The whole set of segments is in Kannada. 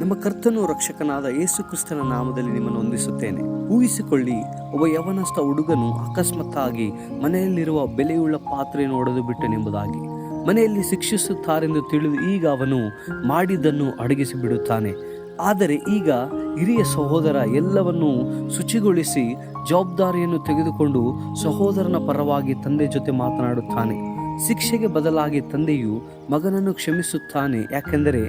ನಮ್ಮ ಕರ್ತನು ರಕ್ಷಕನಾದ ಯೇಸು ಕ್ರಿಸ್ತನ ನಾಮದಲ್ಲಿ ನಿಮ್ಮನ್ನು ಹೊಂದಿಸುತ್ತೇನೆ ಊಹಿಸಿಕೊಳ್ಳಿ, ಒಬ್ಬ ಯವನಸ್ಥ ಹುಡುಗನು ಅಕಸ್ಮಾತ್ತಾಗಿ ಮನೆಯಲ್ಲಿರುವ ಬೆಲೆಯುಳ್ಳ ಪಾತ್ರೆಯನ್ನು ಒಡೆದು ಬಿಟ್ಟನೆಂಬುದಾಗಿ ಮನೆಯಲ್ಲಿ ಶಿಕ್ಷಿಸುತ್ತಾರೆಂದು ತಿಳಿದು ಈಗ ಅವನು ಮಾಡಿದ್ದನ್ನು ಅಡಗಿಸಿ ಬಿಡುತ್ತಾನೆ. ಆದರೆ ಈಗ ಹಿರಿಯ ಸಹೋದರ ಎಲ್ಲವನ್ನೂ ಶುಚಿಗೊಳಿಸಿ ಜವಾಬ್ದಾರಿಯನ್ನು ತೆಗೆದುಕೊಂಡು ಸಹೋದರನ ಪರವಾಗಿ ತಂದೆ ಜೊತೆ ಮಾತನಾಡುತ್ತಾನೆ. ಶಿಕ್ಷೆಗೆ ಬದಲಾಗಿ ತಂದೆಯು ಮಗನನ್ನು ಕ್ಷಮಿಸುತ್ತಾನೆ, ಯಾಕೆಂದರೆ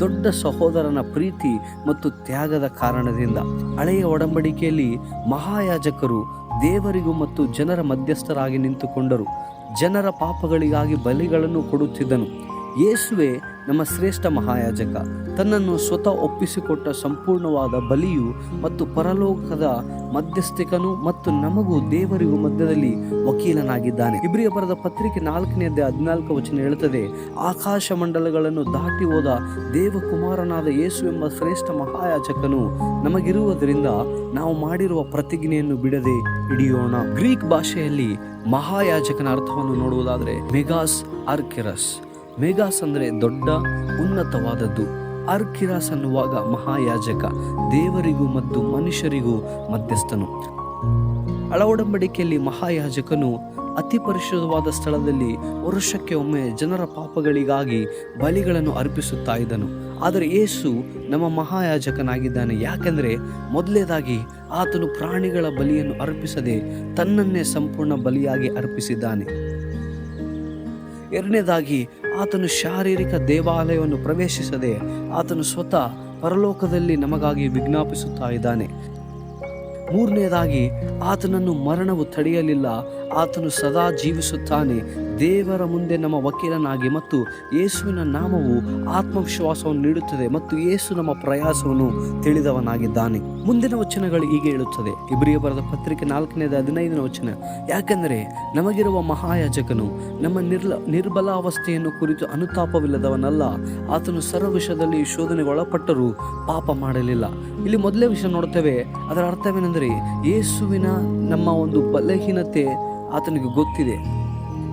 ದೊಡ್ಡ ಸಹೋದರನ ಪ್ರೀತಿ ಮತ್ತು ತ್ಯಾಗದ ಕಾರಣದಿಂದ. ಹಳೆಯ ಒಡಂಬಡಿಕೆಯಲ್ಲಿ ಮಹಾಯಾಜಕರು ದೇವರಿಗೂ ಮತ್ತು ಜನರ ಮಧ್ಯಸ್ಥರಾಗಿ ನಿಂತುಕೊಂಡರು. ಜನರ ಪಾಪಗಳಿಗಾಗಿ ಬಲಿಗಳನ್ನು ಕೊಡುತ್ತಿದ್ದನು. ಯೇಸುವೆ ನಮ್ಮ ಶ್ರೇಷ್ಠ ಮಹಾಯಾಜಕ. ತನ್ನನ್ನು ಸ್ವತಃ ಒಪ್ಪಿಸಿಕೊಟ್ಟ ಸಂಪೂರ್ಣವಾದ ಬಲಿಯು ಮತ್ತು ಪರಲೋಕದ ಮಧ್ಯಸ್ಥಿಕನು ಮತ್ತು ನಮಗೂ ದೇವರಿಗೂ ಮಧ್ಯದಲ್ಲಿ ವಕೀಲನಾಗಿದ್ದಾನೆ. ಇಬ್ರಿಯ ಬರದ ಪತ್ರಿಕೆ ನಾಲ್ಕನೇ ಹದಿನಾಲ್ಕು ವಚನ ಹೇಳುತ್ತದೆ, ಆಕಾಶ ಮಂಡಲಗಳನ್ನು ದಾಟಿ ಹೋದ ದೇವಕುಮಾರನಾದ ಯೇಸು ಎಂಬ ಶ್ರೇಷ್ಠ ಮಹಾಯಾಜಕನು ನಮಗಿರುವುದರಿಂದ ನಾವು ಮಾಡಿರುವ ಪ್ರತಿಜ್ಞೆಯನ್ನು ಬಿಡದೆ ಹಿಡಿಯೋಣ. ಗ್ರೀಕ್ ಭಾಷೆಯಲ್ಲಿ ಮಹಾಯಾಜಕನ ಅರ್ಥವನ್ನು ನೋಡುವುದಾದರೆ ಮೆಗಾಸ್ ಆರ್ಕೆರಸ್. ಮೆಗಾಸ್ ಅಂದರೆ ದೊಡ್ಡ, ಉನ್ನತವಾದದ್ದು. ಅರ್ಕಿರಾಸ್ ಅನ್ನುವಾಗ ಮಹಾಯಾಜಕ, ದೇವರಿಗೂ ಮತ್ತು ಮನುಷ್ಯರಿಗೂ ಮಧ್ಯಸ್ಥನು. ಅಳವಡಂಬಡಿಕೆಯಲ್ಲಿ ಮಹಾಯಾಜಕನು ಅತಿ ಪರಿಶುದ್ಧವಾದ ಸ್ಥಳದಲ್ಲಿ ವರ್ಷಕ್ಕೆ ಒಮ್ಮೆ ಜನರ ಪಾಪಗಳಿಗಾಗಿ ಬಲಿಗಳನ್ನು ಅರ್ಪಿಸುತ್ತಾ ಇದ್ದನು. ಆದರೆ ಯೇಸು ನಮ್ಮ ಮಹಾಯಾಜಕನಾಗಿದ್ದಾನೆ. ಯಾಕೆಂದರೆ ಮೊದಲೇದಾಗಿ ಆತನು ಪ್ರಾಣಿಗಳ ಬಲಿಯನ್ನು ಅರ್ಪಿಸದೆ ತನ್ನನ್ನೇ ಸಂಪೂರ್ಣ ಬಲಿಯಾಗಿ ಅರ್ಪಿಸಿದ್ದಾನೆ. ಎರಡನೇದಾಗಿ ಆತನು ಶಾರೀರಿಕ ದೇವಾಲಯವನ್ನು ಪ್ರವೇಶಿಸದೆ ಆತನು ಸ್ವತಃ ಪರಲೋಕದಲ್ಲಿ ನಮಗಾಗಿ ವಿಜ್ಞಾಪಿಸುತ್ತಾ ಇದ್ದಾನೆ. ಮೂರನೇದಾಗಿ, ಆತನನ್ನು ಮರಣವು ತಡೆಯಲಿಲ್ಲ, ಆತನು ಸದಾ ಜೀವಿಸುತ್ತಾನೆ ದೇವರ ಮುಂದೆ ನಮ್ಮ ವಕೀಲನಾಗಿ ಮತ್ತು ಯೇಸುವಿನ ನಾಮವು ಆತ್ಮವಿಶ್ವಾಸವನ್ನು ನೀಡುತ್ತದೆ ಮತ್ತು ಯೇಸು ನಮ್ಮ ಪ್ರಯಾಸವನ್ನು ತಿಳಿದವನಾಗಿದ್ದಾನೆ. ಮುಂದಿನ ವಚನಗಳು ಹೀಗೆ ಹೇಳುತ್ತದೆ. ಇಬ್ರಿಯ ಬರದ ಪತ್ರಿಕೆ ನಾಲ್ಕನೇದ ಹದಿನೈದನೇ ವಚನ. ಯಾಕೆಂದರೆ ನಮಗಿರುವ ಮಹಾಯಾಜಕನು ನಮ್ಮ ನಿರ್ಲ ನಿರ್ಬಲಾವಸ್ಥೆಯನ್ನು ಕುರಿತು ಅನುತಾಪವಿಲ್ಲದವನಲ್ಲ. ಆತನು ಸರ್ವ ವಿಷಯದಲ್ಲಿ ಶೋಧನೆಗೆ ಒಳಪಟ್ಟರೂ ಪಾಪ ಮಾಡಲಿಲ್ಲ. ಇಲ್ಲಿ ಮೊದಲೇ ವಿಷಯ ನೋಡ್ತೇವೆ ಅದರ ಅರ್ಥವೇನೆಂದರೆ ಯೇಸುವಿನ ನಮ್ಮ ಒಂದು ಬಲಹೀನತೆ ಆತನಿಗೆ ಗೊತ್ತಿದೆ.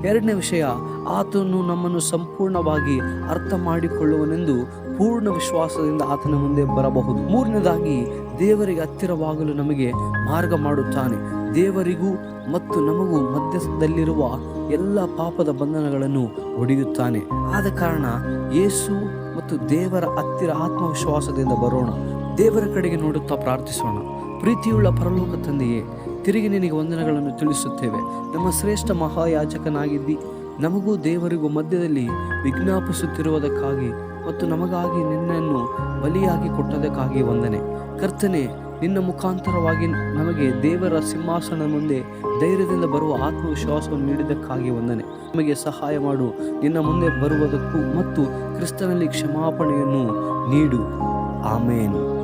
ಎರಡನೇ ವಿಷಯ, ಆತನು ನಮ್ಮನ್ನು ಸಂಪೂರ್ಣವಾಗಿ ಅರ್ಥ ಮಾಡಿಕೊಳ್ಳುವನೆಂದು ಪೂರ್ಣ ವಿಶ್ವಾಸದಿಂದ ಆತನ ಮುಂದೆ ಬರಬಹುದು. ಮೂರನೇದಾಗಿ, ದೇವರಿಗೆ ಹತ್ತಿರವಾಗಲು ನಮಗೆ ಮಾರ್ಗ ಮಾಡುತ್ತಾನೆ. ದೇವರಿಗೂ ಮತ್ತು ನಮಗೂ ಮಧ್ಯದಲ್ಲಿರುವ ಎಲ್ಲ ಪಾಪದ ಬಂಧನಗಳನ್ನು ಒಡೆಯುತ್ತಾನೆ. ಆದ ಕಾರಣ ಯೇಸು ಮತ್ತು ದೇವರ ಹತ್ತಿರ ಆತ್ಮವಿಶ್ವಾಸದಿಂದ ಬರೋಣ. ದೇವರ ಕಡೆಗೆ ನೋಡುತ್ತಾ ಪ್ರಾರ್ಥಿಸೋಣ. ಪ್ರೀತಿಯುಳ್ಳ ಪರಲೋಕ ತಂದೆಯೇ ತಿರುಗಿ ನಿನಗೆ ವಂದನೆಗಳನ್ನು ತಿಳಿಸುತ್ತೇವೆ. ನಮ್ಮ ಶ್ರೇಷ್ಠ ಮಹಾಯಾಚಕನಾಗಿದ್ದಿ ನಮಗೂ ದೇವರಿಗೂ ಮಧ್ಯದಲ್ಲಿ ವಿಜ್ಞಾಪಿಸುತ್ತಿರುವುದಕ್ಕಾಗಿ ಮತ್ತು ನಮಗಾಗಿ ನಿನ್ನನ್ನು ಬಲಿಯಾಗಿ ಕೊಟ್ಟದಕ್ಕಾಗಿ ವಂದನೆ. ಕರ್ತನೆ, ನಿನ್ನ ಮುಖಾಂತರವಾಗಿ ನಮಗೆ ದೇವರ ಸಿಂಹಾಸನ ಮುಂದೆ ಧೈರ್ಯದಿಂದ ಬರುವ ಆತ್ಮವಿಶ್ವಾಸವನ್ನು ನೀಡಿದ್ದಕ್ಕಾಗಿ ವಂದನೆ. ನಮಗೆ ಸಹಾಯ ಮಾಡು, ನಿನ್ನ ಮುಂದೆ ಬರುವುದಕ್ಕೂ ಮತ್ತು ಕ್ರಿಸ್ತನಲ್ಲಿ ಕ್ಷಮಾಪಣೆಯನ್ನು ನೀಡು. ಆಮೇನ್.